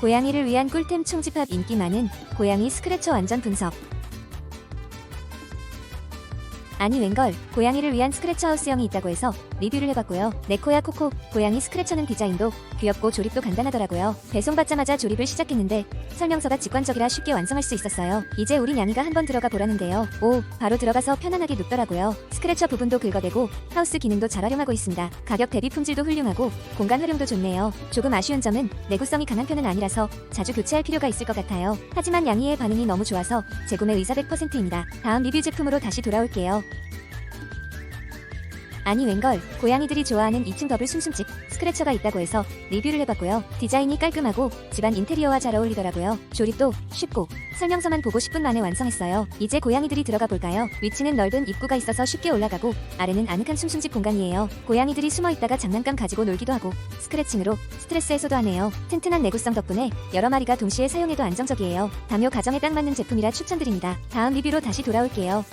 고양이를 위한 꿀템 총집합 인기 많은 고양이 스크래처 완전 분석. 아니 웬걸 고양이를 위한 스크래처 하우스형이 있다고 해서 리뷰를 해봤고요. 네코야 코코 고양이 스크래처는 디자인도 귀엽고 조립도 간단하더라고요. 배송받자마자 조립을 시작했는데 설명서가 직관적이라 쉽게 완성할 수 있었어요. 이제 우리 냥이가 한번 들어가 보라는데요. 오 바로 들어가서 편안하게 눕더라고요. 스크래처 부분도 긁어대고 하우스 기능도 잘 활용하고 있습니다. 가격 대비 품질도 훌륭하고 공간 활용도 좋네요. 조금 아쉬운 점은 내구성이 강한 편은 아니라서 자주 교체할 필요가 있을 것 같아요. 하지만 양이의 반응이 너무 좋아서 재구매 의사 100%입니다. 다음 리뷰 제품으로 다시 돌아올게요. 아니 웬걸. 고양이들이 좋아하는 2층 더블 숨숨집 스크래처가 있다고 해서 리뷰를 해봤고요. 디자인이 깔끔하고 집안 인테리어와 잘 어울리더라고요. 조립도 쉽고 설명서만 보고 10분 만에 완성했어요. 이제 고양이들이 들어가 볼까요? 위층은 넓은 입구가 있어서 쉽게 올라가고 아래는 아늑한 숨숨집 공간이에요. 고양이들이 숨어있다가 장난감 가지고 놀기도 하고 스크래칭으로 스트레스 해소도 하네요. 튼튼한 내구성 덕분에 여러 마리가 동시에 사용해도 안정적이에요. 담요 가정에 딱 맞는 제품이라 추천드립니다. 다음 리뷰로 다시 돌아올게요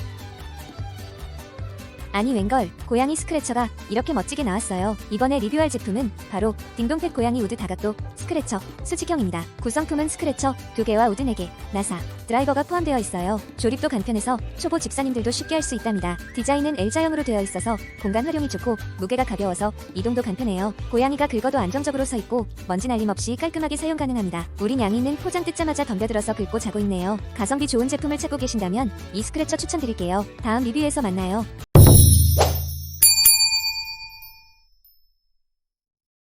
아니 웬걸 고양이 스크래처가 이렇게 멋지게 나왔어요. 이번에 리뷰할 제품은 바로 딩동펫 고양이 우드 다각도 스크래처 수직형입니다. 구성품은 스크래처 2개와 우드 4개, 나사, 드라이버가 포함되어 있어요. 조립도 간편해서 초보 집사님들도 쉽게 할 수 있답니다. 디자인은 L자형으로 되어 있어서 공간 활용이 좋고 무게가 가벼워서 이동도 간편해요. 고양이가 긁어도 안정적으로 서 있고 먼지 날림 없이 깔끔하게 사용 가능합니다. 우리 냥이는 포장 뜯자마자 덤벼들어서 긁고 자고 있네요. 가성비 좋은 제품을 찾고 계신다면 이 스크래처 추천드릴게요. 다음 리뷰에서 만나요.